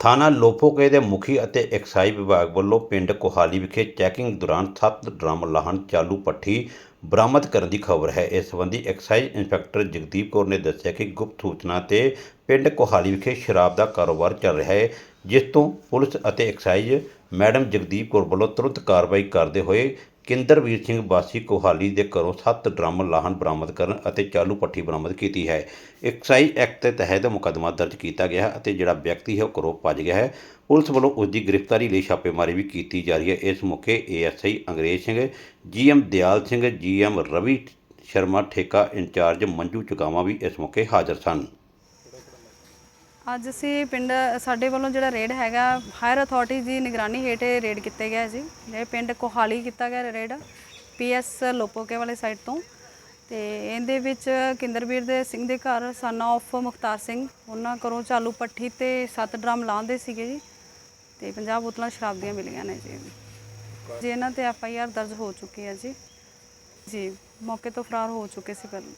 ਥਾਣਾ ਲੋਪੋਕੇ ਦੇ ਮੁਖੀ ਅਤੇ ਐਕਸਾਈਜ਼ ਵਿਭਾਗ ਵੱਲੋਂ ਪਿੰਡ ਕੋਹਾਲੀ ਵਿਖੇ ਚੈਕਿੰਗ ਦੌਰਾਨ ਸੱਤ ਡਰਮ ਲਾਹਣ ਚਾਲੂ ਪੱਠੀ ਬਰਾਮਦ ਕਰਨ ਦੀ ਖਬਰ ਹੈ। ਇਸ ਸੰਬੰਧੀ ਐਕਸਾਈਜ਼ ਇੰਸਪੈਕਟਰ ਜਗਦੀਪ ਕੌਰ ਨੇ ਦੱਸਿਆ ਕਿ ਗੁਪਤ ਸੂਚਨਾ ਤੇ ਪਿੰਡ ਕੋਹਾਲੀ ਵਿਖੇ ਸ਼ਰਾਬ ਦਾ ਕਾਰੋਬਾਰ ਚੱਲ ਰਿਹਾ ਹੈ, ਜਿਸ ਤੋਂ ਪੁਲਿਸ ਅਤੇ ਐਕਸਾਈਜ਼ ਮੈਡਮ ਜਗਦੀਪ ਕੌਰ ਵੱਲੋਂ ਤੁਰੰਤ ਕਾਰਵਾਈ ਕਰਦੇ ਹੋਏ ਕਿੰਦਰਵੀਰ ਸਿੰਘ ਵਾਸੀ ਕੋਹਾਲੀ ਦੇ ਘਰੋਂ 7 ਡਰਮ ਲਾਹਨ ਬਰਾਮਦ ਕਰਨ ਅਤੇ ਚਾਲੂ ਪੱਠੀ ਬਰਾਮਦ ਕੀਤੀ ਹੈ। ਐਕਸਾਈਜ਼ ਐਕਟ ਦੇ ਤਹਿਤ ਮੁਕੱਦਮਾ ਦਰਜ ਕੀਤਾ ਗਿਆ ਅਤੇ ਜਿਹੜਾ ਵਿਅਕਤੀ ਹੈ ਉਹ ਘਰੋਂ ਭੱਜ ਗਿਆ ਹੈ। ਪੁਲਿਸ ਵੱਲੋਂ ਉਸ ਦੀ ਗ੍ਰਿਫਤਾਰੀ ਲਈ ਛਾਪੇਮਾਰੀ ਵੀ ਕੀਤੀ ਜਾ ਰਹੀ ਹੈ। ਇਸ ਮੌਕੇ ASI Angrez Singh, GM Dyal Singh, GM Ravi Sharma, ਠੇਕਾ ਇੰਚਾਰਜ ਮੰਜੂ ਚੁਗਾਵਾ ਵੀ ਇਸ ਮੌਕੇ ਹਾਜ਼ਰ ਸਨ। ਅੱਜ ਅਸੀਂ ਪਿੰਡ, ਸਾਡੇ ਵੱਲੋਂ ਜਿਹੜਾ ਰੇਡ ਹੈਗਾ ਹਾਇਰ ਅਥਾਰਟੀ ਦੀ ਨਿਗਰਾਨੀ ਹੇਠ ਇਹ ਰੇਡ ਕੀਤੇ ਗਿਆ ਜੀ। ਇਹ ਪਿੰਡ ਕੋਹਾਲੀ ਕੀਤਾ ਗਿਆ ਰੇਡ ਪੀਐਸ ਲੋਪੋਕੇ ਵਾਲੇ ਸਾਈਡ ਤੋਂ। ਤੇ ਇਹਦੇ ਵਿੱਚ ਕਿੰਦਰਵੀਰ ਦੇ ਸਿੰਘ ਦੇ ਘਰ ਸਨ ਆਫ ਮੁਖਤਾਰ ਸਿੰਘ, ਉਹਨਾਂ ਘਰੋਂ ਚਾਲੂ ਪੱਠੀ ਤੇ ਸੱਤ ਡਰਮ ਲਾਉਂਦੇ ਸੀਗੇ ਜੀ। ਤੇ 50 ਬੋਤਲਾਂ ਸ਼ਰਾਬ ਦੀਆਂ ਮਿਲੀਆਂ ਨੇ ਜੀ। ਜੀ ਇਹਨਾਂ ਤੇ ਐਫ ਆਈ ਆਰ ਦਰਜ ਹੋ ਚੁੱਕੀ ਹੈ ਜੀ। ਜੀ, ਮੌਕੇ ਤੋਂ ਫਰਾਰ ਹੋ ਚੁੱਕੇ ਸੀ ਪਹਿਲਾਂ।